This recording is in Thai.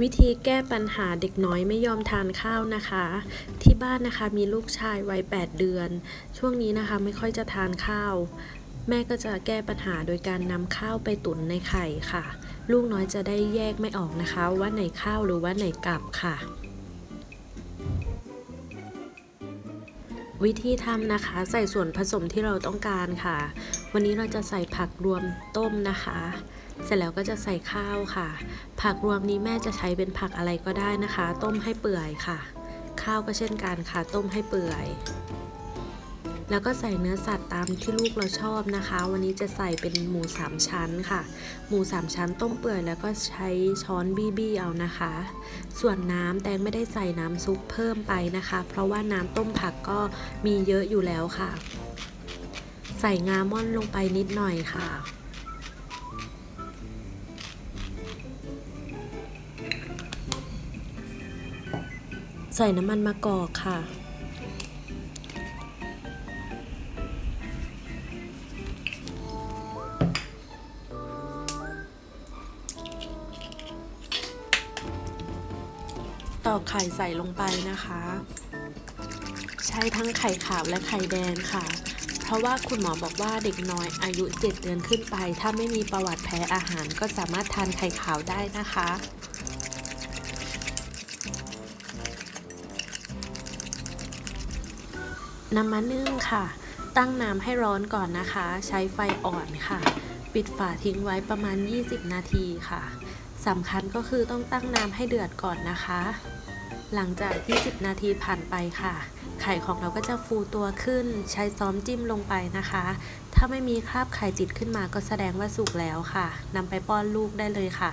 วิธีแก้ปัญหาเด็กน้อยไม่ยอมทานข้าวนะคะ ที่บ้านนะคะมีลูกชายวัย 8 เดือน ช่วงนี้นะคะไม่ค่อยจะทานข้าว แม่ก็จะแก้ปัญหาโดยการนำข้าวไปตุ๋นในไข่ค่ะ ลูกน้อยจะได้แยกไม่ออกนะคะ ว่าไหนข้าวหรือว่าไหนกลับค่ะ วิธีทำนะคะ ใส่ส่วนผสมที่เราต้องการค่ะ วันนี้เราจะใส่ผักรวมต้มนะคะ เสร็จแล้วก็จะใส่ข้าวค่ะ ผักรวมนี้แม่จะใช้เป็นผักอะไรก็ได้นะคะ ต้มให้เปื่อยค่ะ ข้าวก็เช่นกันค่ะ ต้มให้เปื่อย แล้วก็ใส่เนื้อสัตว์ตามที่ลูกเราชอบนะคะ วันนี้จะใส่เป็นหมูสามชั้นค่ะ หมูสามชั้นต้มเปื่อยแล้วก็ใช้ช้อนบี้บี้เอานะคะ ส่วนน้ำแตงไม่ได้ใส่น้ำซุปเพิ่มไปนะคะ เพราะว่าน้ำต้มผักก็มีเยอะอยู่แล้วค่ะ ใส่งาม่อนลงไปนิดหน่อยค่ะใส่น้ำมันมะกอกค่ะ ตอกไข่ใส่ลงไปนะคะ ใช้ทั้งไข่ขาวและไข่แดงค่ะ เพราะว่าคุณหมอบอกว่าเด็กน้อยอายุ 7 เดือนขึ้นไป ถ้าไม่มีประวัติแพ้อาหารก็สามารถทานไข่ขาวได้นะคะนำมันนึ่งค่ะ ตั้งน้ำให้ร้อนก่อนนะคะ ใช้ไฟอ่อนค่ะ ปิดฝาทิ้งไว้ประมาณ 20 นาทีค่ะ สำคัญก็คือต้องตั้งน้ำให้เดือดก่อนนะคะ หลังจาก 20 นาทีผ่านไปค่ะ ไข่ของเราก็จะฟูตัวขึ้น ใช้ซ้อมจิ้มลงไปนะคะ ถ้าไม่มีคราบไข่ติดขึ้นมาก็แสดงว่าสุกแล้วค่ะนำไปป้อนลูกได้เลยค่ะ